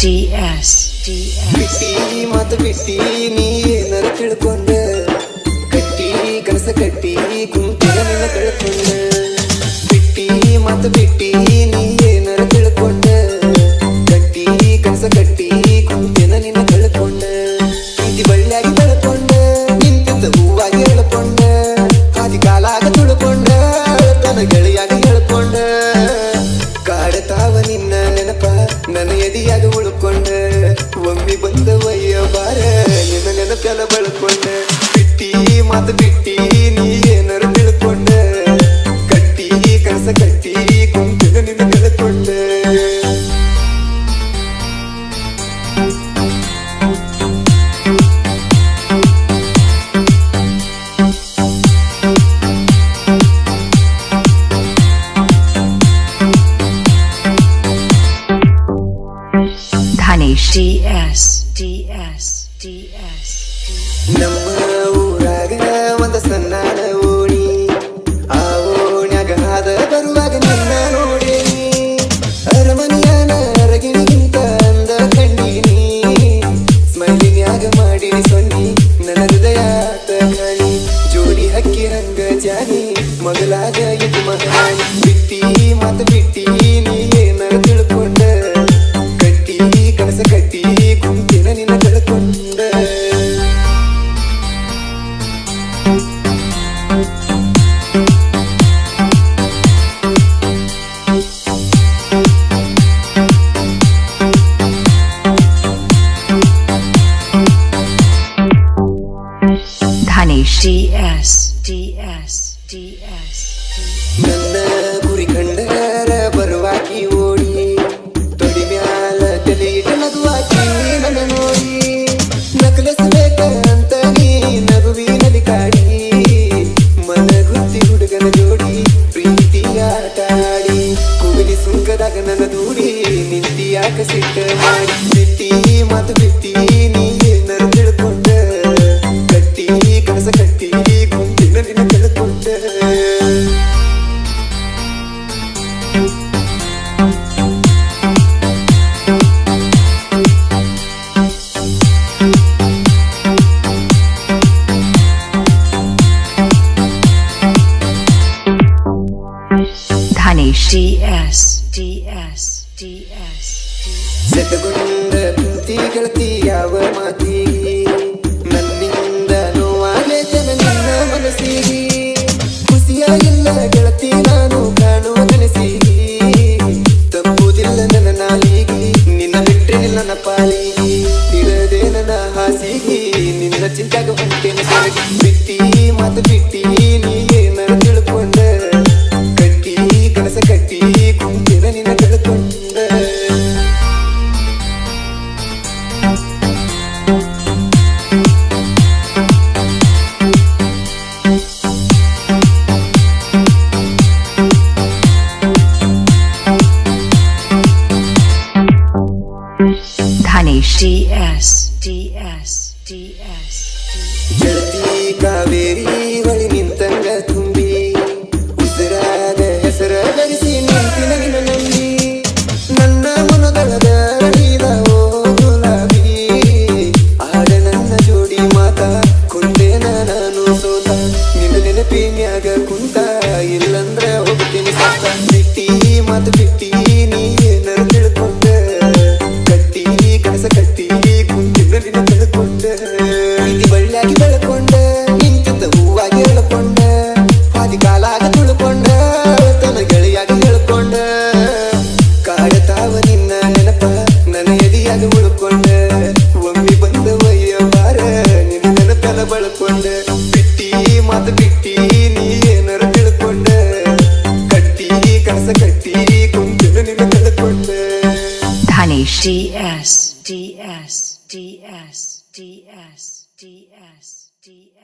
DS ಬಿಟ್ಟಿ ಮಾತು ಬಿಟ್ಟಿ ನೀ ಏನಾರ ತಿಳ್ಕೊಂಡ. ಕಟ್ಟಿ ಕನಸ ಕಟ್ಟಿ ಕುಂತಿನ ನಿನ್ನ ಕಳ್ಕೊಂಡ ನಿನ್ನ ನೆನಪ ನನ್ನ ಎದಿಯಾಗ ಉಳ್ಕೊಂಡೆ. ಒಮ್ಮೆ ಬಂದ ಒಯ್ಯ ಬಾರ, ನಿನ್ನ ನೆನಪೆಲ್ಲ ಬಳಕೊಂಡ. ಬಿಟ್ಟಿ ಮಾತು ಬಿಟ್ಟಿ ಡಿಎಸ್ ಡಿಎಸ್ ಡಿಎಸ್ ನಮ್ಮ ಊರಾಗ ಒಂದ ಓಣಿ ಆ ಓಣ್ಯಾಗ ಹಾದ ಬರುವಾಗ ನಿನ್ನ ನೋಡೇನಿ ಅರಮನೆಯನ ಅರಗಿಣಿಗಿಂತ ಅಂದ ಕಂಡೀನಿ ಸ್ಮೈಲಿನ್ಯಾಗ ಮಾಡಿನಿ ಸೊನ್ನಿ ನನ್ನ ಹೃದಯ ಕಾಣಿ ಜೋಡಿ ಹಕ್ಕಿ ರಂಗ ಜಾನಿ ಮಗಲಾಗ ಇದು ಮಹಾನಿ. ಬಿಟ್ಟಿ ಮತ್ತು ಬಿಟ್ಟಿ ನನ್ನ ಗುರಿ ಕಂಡರ ಬರುವಾಕಿ ಓಡಿ, ತೊಡಿ ಮ್ಯಾಲ ತಲೆ ಇಟ್ಟ ನಗುವಾಕಿ ನನ್ನ ನೋಡಿ. ನಕಲಿಸಬೇಕ ಅಂತ ನೀ ನಗುವಿನಲ್ಲಿ ಕಾಡಿ, ಮನಗುತ್ತಿ ಹುಡುಗನ ಜೋಡಿ ಪ್ರೀತಿ ಆಟ ಆಡಿ, ಕುಗಲಿ ಸುಂಕದಾಗ ನನ್ನ ಡಿಎಸ್ ಡಿಎಸ್ ಡಿಎಸ್ ಸೆತಗೊಂಡ ಕುಂತಿ ಗೆಳತಿ ಯಾವ ಮಾತಿಗೆ ನನ್ನಿಂದ ನೋವಾಗೈತೆ ನಿನ್ನ ಮನಸ್ಸಿಗೆ ಗೆಳತಿ, ನಾನು ಕಾಣುವ ಕನಸಿಗೆ ತಪ್ಪುದಿಲ್ಲ ನನ್ನ ನಾಲಿಗೆ, ನಿನ್ನ ಬಿಟ್ಟರೆ ನನ್ನ ಪಾಲಿಗೆ. ನನ್ನ ಹಾಸಿಗೆ, ನಿನ್ನ ಚಿಂತಾಗ ಹೊಂಟೇನೆ ಧನೇಶ್ ಡಿಎಸ್ ಡಿಎಸ್ ಡಿಎಸ್ ಧನೇಶ್ ಡಿಎಸ್ ಡಿಎಸ್ ಡಿಎಸ್ ಡಿಎಸ್ ಡಿಎಸ್ ಡಿಎಸ್